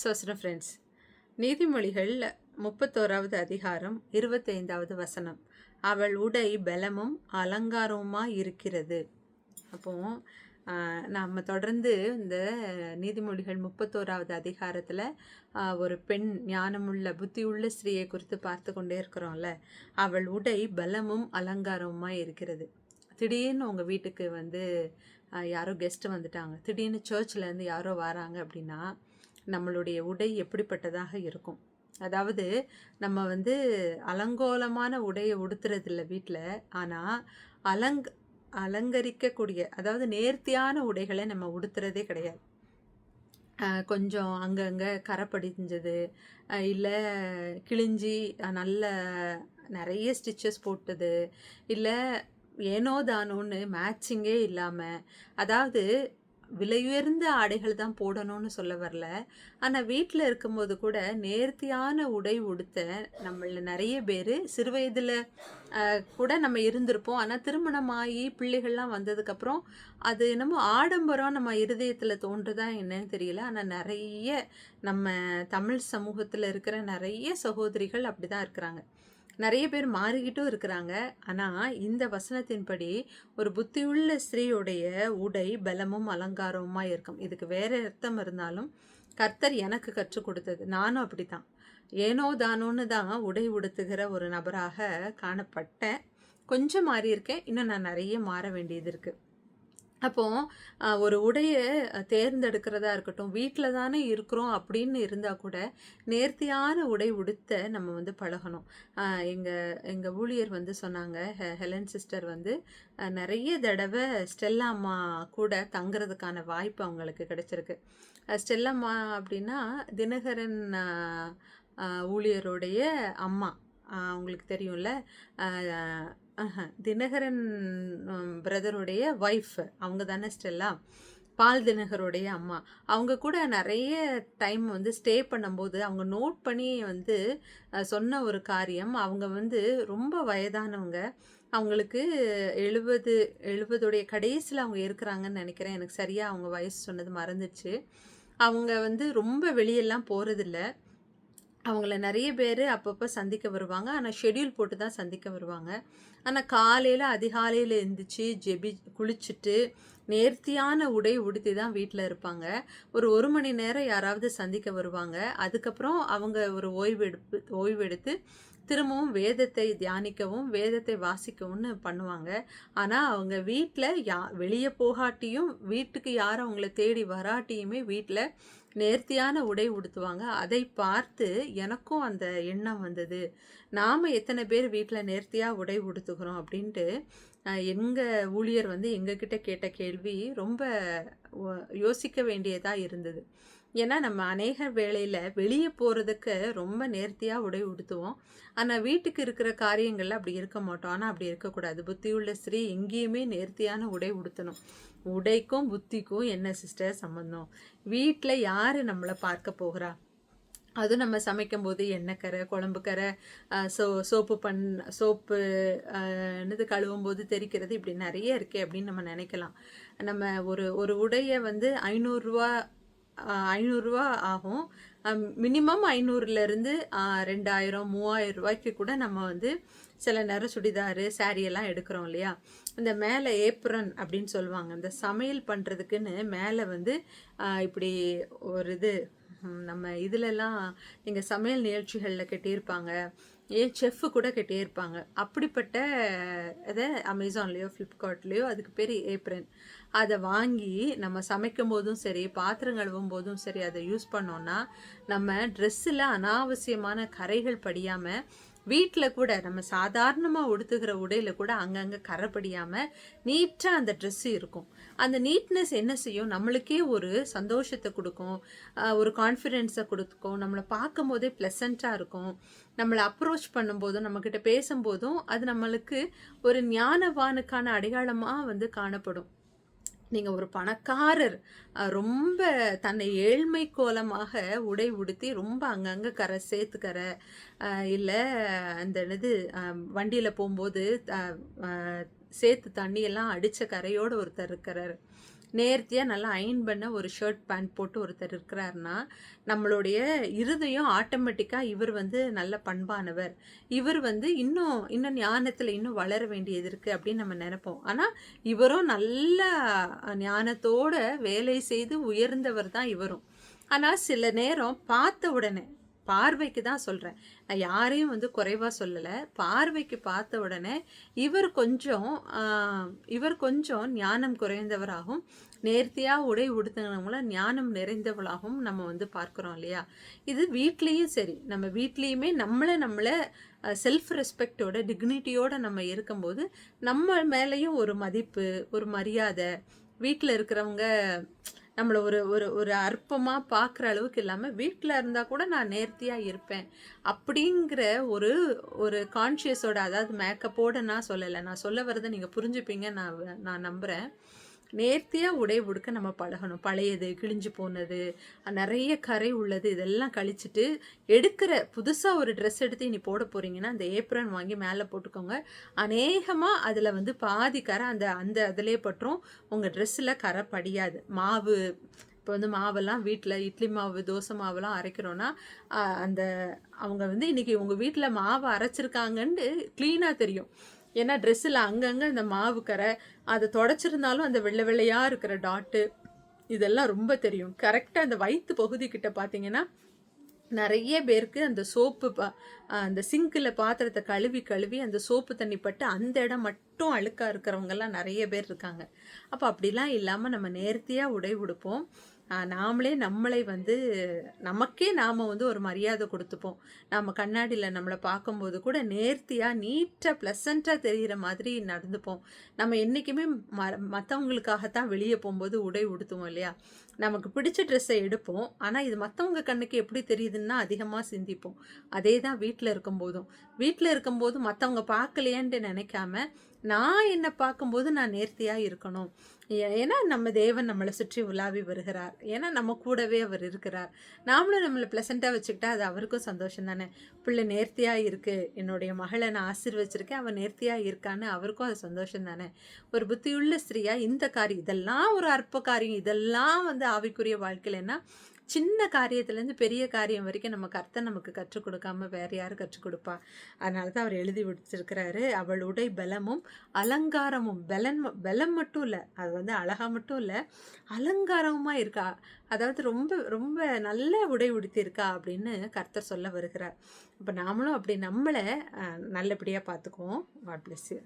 சோசன friends நீதிமொழிகள் முப்பத்தோராவது அதிகாரம் இருபத்தைந்தாவது வசனம். அவள் உடை பலமும் அலங்காரமுமாக இருக்கிறது. அப்போ நாம் நம்ம தொடர்ந்து இந்த நீதிமொழிகள் முப்பத்தோராவது அதிகாரத்தில் ஒரு பெண் ஞானமுள்ள புத்தியுள்ள ஸ்திரீயை குறித்து பார்த்து கொண்டே இருக்கிறோம்ல. அவள் உடை பலமும் அலங்காரமுமாக இருக்கிறது. திடீர்னு உங்கள் வீட்டுக்கு வந்து யாரோ கெஸ்ட்டு வந்துட்டாங்க. திடீர்னு சர்ச்லேருந்து யாரோ வராங்க அப்படின்னா நம்மளுடைய உடை எப்படிப்பட்டதாக இருக்கும்? அதாவது நம்ம வந்து அலங்கோலமான உடையை உடுத்துறதில்ல வீட்டில் ஆனால் அலங் அலங்கரிக்கக்கூடிய அதாவது நேர்த்தியான உடைகளை நம்ம உடுத்துறதே கிடையாது. கொஞ்சம் அங்கங்கே கரை படிஞ்சது இல்லை கிழிஞ்சி நல்ல நிறைய ஸ்டிச்சஸ் போட்டது இல்லை ஏனோ தானோன்னு மேட்சிங்கே இல்லாமல் அதாவது விலையுயர்ந்த ஆடைகள் தான் போடணும்னு சொல்ல வரல. ஆனால் வீட்டில் இருக்கும்போது கூட நேர்த்தியான உடை உடுத்த நம்மள நிறைய பேர் சிறு வயதில் கூட நம்ம இருந்திருப்போம். ஆனால் திருமணமாகி பிள்ளைகள்லாம் வந்ததுக்கப்புறம் அது என்னமோ ஆடம்பரம் நம்ம இருதயத்தில் தோன்றுதா என்னன்னு தெரியல. ஆனால் நிறைய நம்ம தமிழ் சமூகத்தில் இருக்கிற நிறைய சகோதரிகள் அப்படி தான் இருக்கிறாங்க. நிறைய பேர் மாறிக்கிட்டும் இருக்கிறாங்க. ஆனால் இந்த வசனத்தின்படி ஒரு புத்தியுள்ள ஸ்திரீயுடைய உடை பலமும் அலங்காரமுமாக இருக்கும். இதுக்கு வேறு அர்த்தம் இருந்தாலும் கர்த்தர் எனக்கு கற்றுக் கொடுத்தது. நானும் அப்படி தான் ஏனோ தானோன்னு தான் உடை உடுத்துகிற ஒரு நபராக காணப்பட்டேன். கொஞ்சம் மாறியிருக்கேன். இன்னும் நான் நிறைய மாற வேண்டியது இருக்குது அப்போ ஒரு உடையை தேர்ந்தெடுக்கிறதா இருக்கட்டும் வீட்டில் தானே இருக்கிறோம் அப்படின்னு இருந்தால் கூட நேர்த்தியான உடை உடுத்த நம்ம வந்து பழகணும். எங்கள் எங்கள் ஊழியர் வந்து சொன்னாங்க ஹெ- ஹெலன் சிஸ்டர் வந்து நிறைய தடவை ஸ்டெல்லா அம்மா கூட தங்குறதுக்கான வாய்ப்பு அவங்களுக்கு கிடைச்சிருக்கு. ஸ்டெல்லம்மா அப்படின்னா தினகரன் ஊழியருடைய அம்மா. அவங்களுக்கு தெரியும்ல தினகரன் பிரதருடைய ஒய்ஃப் அவங்க தானே ஸ்டெல்லா? பால் தினகருடைய அம்மா. அவங்க கூட நிறைய டைம் வந்து ஸ்டே பண்ணும்போது அவங்க நோட் பண்ணி வந்து சொன்ன ஒரு காரியம் அவங்க வந்து ரொம்ப வயதானவங்க. அவங்களுக்கு எழுபது எழுபதுடைய கடைசியில் அவங்க இருக்கிறாங்கன்னு நினைக்கிறேன். எனக்கு சரியாக அவங்க வயசு சொன்னது மறந்துச்சு அவங்க வந்து ரொம்ப வெளியெல்லாம் போகிறதில்ல அவங்கள நிறைய பேர் அப்பப்போ சந்திக்க வருவாங்க. ஆனால் ஷெட்யூல் போட்டு தான் சந்திக்க வருவாங்க. ஆனால் காலையில் அதிகாலையில் எழுந்திரிச்சு ஜெபி குளிச்சுட்டு நேர்த்தியான உடை உடுத்தி தான் வீட்டில் இருப்பாங்க. ஒரு ஒரு மணி நேரம் யாராவது சந்திக்க வருவாங்க. அதுக்கப்புறம் அவங்க ஒரு ஓய்வெடுப்பு ஓய்வெடுத்து திரும்பவும் வேதத்தை தியானிக்கவும் வேதத்தை வாசிக்கவும்னு பண்ணுவாங்க. ஆனால் அவங்க வீட்டில் யா வெளியே போகாட்டியும் வீட்டுக்கு யார் அவங்கள தேடி வராட்டியுமே வீட்டில் நேர்த்தியான உடை உடுத்துவாங்க. அதை பார்த்து எனக்கும் அந்த எண்ணம் வந்தது. நாம் எத்தனை பேர் வீட்டில் நேர்த்தியாக உடை உடுத்துகிறோம் அப்படின்ட்டு எங்கள் ஊழியர் வந்து எங்ககிட்ட கேட்ட கேள்வி ரொம்ப யோசிக்க வேண்டியதாக இருந்தது. ஏன்னா நம்ம அநேக வேளையில் வெளியே போகிறதுக்கு ரொம்ப நேர்த்தியாக உடை உடுத்துவோம். ஆனால் வீட்டுக்கு இருக்கிற காரியங்கள்ல அப்படி இருக்க மாட்டோம். ஆனால் அப்படி இருக்கக்கூடாது. புத்தியுள்ள ஸ்ரீ எங்கேயுமே நேர்த்தியான உடை உடுத்தணும். உடைக்கும் புத்திக்கும் என்ன சிஸ்டர் சம்மந்தம் வீட்டில் யார் நம்மளை பார்க்க போகிறா? அதுவும் நம்ம சமைக்கும் போது எண்ணெய் எண்ணெய்க்கரை குழம்புக்கரை கரை சோ சோப்பு பண் சோப்பு என்னது கழுவும் போது தெரிக்கிறது இப்படி நிறைய இருக்கே அப்படின்னு நம்ம நினைக்கலாம். நம்ம ஒரு ஒரு உடையை வந்து ஐநூறுரூவா ஐநூறுரூவா ஆகும். மினிமம் ஐநூறுலேருந்து ரெண்டாயிரம் மூவாயிரம் ரூபாய்க்கு கூட நம்ம வந்து சில நேரம் சுடிதாரு சாரியெல்லாம் எல்லாம் எடுக்கிறோம் இல்லையா? இந்த மேலே ஏப்ரன் அப்படின்னு சொல்லுவாங்க. இந்த சமையல் பண்ணுறதுக்குன்னு மேலே வந்து இப்படி ஒரு இது நம்ம இதுலலாம் நீங்கள் சமையல் நிகழ்ச்சிகளில் கட்டியிருப்பாங்க. ஏன் செஃப்பு கூட கட்டியிருப்பாங்க அப்படிப்பட்ட இதை அமேசான்லேயோ ஃப்ளிப்கார்ட்லேயோ அதுக்கு பேர் ஏப்ரன் அதை வாங்கி நம்ம சமைக்கும் போதும் சரி பாத்திரம் கழுவும் போதும் சரி அதை யூஸ் பண்ணோன்னா நம்ம ட்ரெஸ்ஸில் அனாவசியமான கரைகள் படியாமல் வீட்டில் கூட நம்ம சாதாரணமாக உடுத்துகிற உடையில் கூட அங்கங்கே கரை படியாமல் நீட்டாக அந்த ட்ரெஸ்ஸு இருக்கும். அந்த நீட்னஸ் என்ன செய்யும்? நம்மளுக்கே ஒரு சந்தோஷத்தை கொடுக்கும். ஒரு கான்ஃபிடென்ஸை கொடுக்கும். நம்மளை பார்க்கும் போதே ப்ளசண்ட்டாக இருக்கும். நம்மளை அப்ரோச் பண்ணும்போதும் நம்மக்கிட்ட பேசும்போதும் அது நம்மளுக்கு ஒரு ஞானவானுக்கான அடையாளமாக வந்து காணப்படும். நீங்கள் ஒரு பணக்காரர் ரொம்ப தன்னை ஏழ்மை கோலமாக உடை உடுத்தி ரொம்ப அங்கங்கே கரை சேர்த்துக்கரை இல்லை அந்த என்னது வண்டியில் போகும்போது சேர்த்து தண்ணியெல்லாம் அடித்த கரையோடு ஒருத்தர் இருக்கிறார். நேர்த்தியாக நல்லா அயன் பண்ண ஒரு ஷர்ட் பேண்ட் போட்டு ஒருத்தர் இருக்கிறாருன்னா நம்மளுடைய இருதயம் ஆட்டோமேட்டிக்காக இவர் வந்து நல்ல பண்பானவர். இவர் வந்து இன்னும் இன்னும் ஞானத்தில் இன்னும் வளர வேண்டியது இருக்குது அப்படின்னு நம்ம நினைப்போம். ஆனால் இவரும் நல்ல ஞானத்தோட வேலை செய்து உயர்ந்தவர் தான் இவரும். ஆனால் சில நேரம் பார்த்த உடனே பார்வைக்கு தான் சொல்கிறேன் நான் யாரையும் வந்து குறைவாக சொல்லலை. பார்வைக்கு பார்த்த உடனே இவர் கொஞ்சம் இவர் கொஞ்சம் ஞானம் குறைந்தவராகவும் நேர்த்தியாக உடை உடுத்தினவங்கள ஞானம் நிறைந்தவளாகவும் நம்ம வந்து பார்க்குறோம் இல்லையா? இது வீட்லேயும் சரி. நம்ம வீட்லேயுமே நம்மளை நம்மளை செல்ஃப் ரெஸ்பெக்டோட டிக்னிட்டியோடு நம்ம இருக்கும்போது நம்ம மேலேயும் ஒரு மதிப்பு ஒரு மரியாதை வீட்டில் இருக்கிறவங்க நம்மளை ஒரு ஒரு ஒரு அற்பமாக பார்க்குற அளவுக்கு இல்லாமல் வீட்டில் இருந்தால் கூட நான் நேர்த்தியாக இருப்பேன். அப்படிங்கிற ஒரு ஒரு கான்ஷியஸோட அதாவது மேக்கப்போட நான் சொல்லலை. நான் சொல்ல வரதை நீங்கள் புரிஞ்சுப்பீங்க நான் நான் நம்புகிறேன் நேர்த்தியாக உடை உடுக்க நம்ம பழகணும். பழையது கிழிஞ்சு போனது நிறைய கரை உள்ளது இதெல்லாம் கழிச்சிட்டு எடுக்கிற புதுசாக ஒரு ட்ரெஸ் எடுத்து இனி போட போகிறீங்கன்னா அந்த ஏப்ரன் வாங்கி மேலே போட்டுக்கோங்க. அநேகமாக அதில் வந்து பாதி கரை அந்த அந்த அதிலே பற்றும் உங்கள் ட்ரெஸ்ஸில் கரை படியாது. மாவு இப்போ வந்து மாவெல்லாம் வீட்டில் இட்லி மாவு தோசை மாவுலாம் அரைக்கிறோன்னா அந்த அவங்க வந்து இன்றைக்கி உங்கள் வீட்டில் மாவு அரைச்சிருக்காங்கன்னு க்ளீனாக தெரியும். ஏன்னா ட்ரெஸ்ஸில் அங்கங்கே இந்த மாவு கரை அதை தொடச்சிருந்தாலும் அந்த வெள்ளை வெள்ளையாக இருக்கிற டாட்டு இதெல்லாம் ரொம்ப தெரியும். கரெக்டாக அந்த வயிற்று பகுதிக்கிட்ட பார்த்தீங்கன்னா நிறைய பேருக்கு அந்த சோப்பு பா அந்த சிங்கில் பாத்திரத்தை கழுவி கழுவி அந்த சோப்பு தண்ணி பட்டு அந்த இடம் மட்டும் அழுக்காக இருக்கிறவங்கெல்லாம் நிறைய பேர் இருக்காங்க. அப்போ அப்படிலாம் இல்லாமல் நம்ம நேர்த்தியாக உடை உடுப்போம். நாமளே நம்மளை வந்து நமக்கே நாம் வந்து ஒரு மரியாதை கொடுத்துப்போம். நம்ம கண்ணாடியில் நம்மளை பார்க்கும்போது கூட நேர்த்தியாக நீட்டாக ப்ளசண்ட்டாக தெரிகிற மாதிரி நடந்துப்போம். நம்ம என்றைக்குமே ம மற்றவங்களுக்காகத்தான் வெளியே போகும்போது உடை உடுத்துவோம் இல்லையா? நமக்கு பிடிச்ச ட்ரெஸ்ஸை எடுப்போம். ஆனால் இது மற்றவங்க கண்ணுக்கு எப்படி தெரியுதுன்னா அதிகமாக சிந்திப்போம். அதே தான் வீட்டில் இருக்கும்போதும். வீட்டில் இருக்கும்போது மற்றவங்க பார்க்கலையேன்ட்டு நினைக்காம நான் என்னை பார்க்கும்போது நான் நேர்த்தியாக இருக்கணும். ஏன்னா நம்ம தேவன் நம்மளை சுற்றி உலாவி வருகிறார். ஏன்னா நம்ம கூடவே அவர் இருக்கிறார். நாமளும் நம்மளை ப்ளசண்ட்டாக வச்சுக்கிட்டா அது அவருக்கும் சந்தோஷம் தானே? பிள்ளை நேர்த்தியாக இருக்குது என்னுடைய மகளை நான் ஆசீர்வச்சிருக்கேன். அவன் நேர்த்தியாக இருக்கான்னு அவருக்கும் அது சந்தோஷம் தானே? ஒரு புத்தியுள்ள ஸ்திரீயாக இந்த காரியம் இதெல்லாம் ஒரு அற்ப காரியம். இதெல்லாம் வந்து ஆவிக்குரிய வாழ்க்கையில் என்ன சின்ன காரியத்துலேருந்து பெரிய காரியம் வரைக்கும் நம்ம கர்த்தை நமக்கு கற்றுக் கொடுக்காம வேற யாரும் கற்றுக் கொடுப்பா? அதனால தான் அவர் எழுதி விடுத்திருக்கிறாரு. அவள் உடை பலமும் அலங்காரமும் பலன் பலம் மட்டும் இல்லை. அது வந்து அழகாக மட்டும் இல்லை அலங்காரமாக இருக்கா? அதாவது ரொம்ப ரொம்ப நல்ல உடை உடுத்தியிருக்கா அப்படின்னு கர்த்தர் சொல்ல வருகிறார். இப்போ நாமளும் அப்படி நம்மளை நல்லபடியாக பார்த்துக்குவோம். God bless you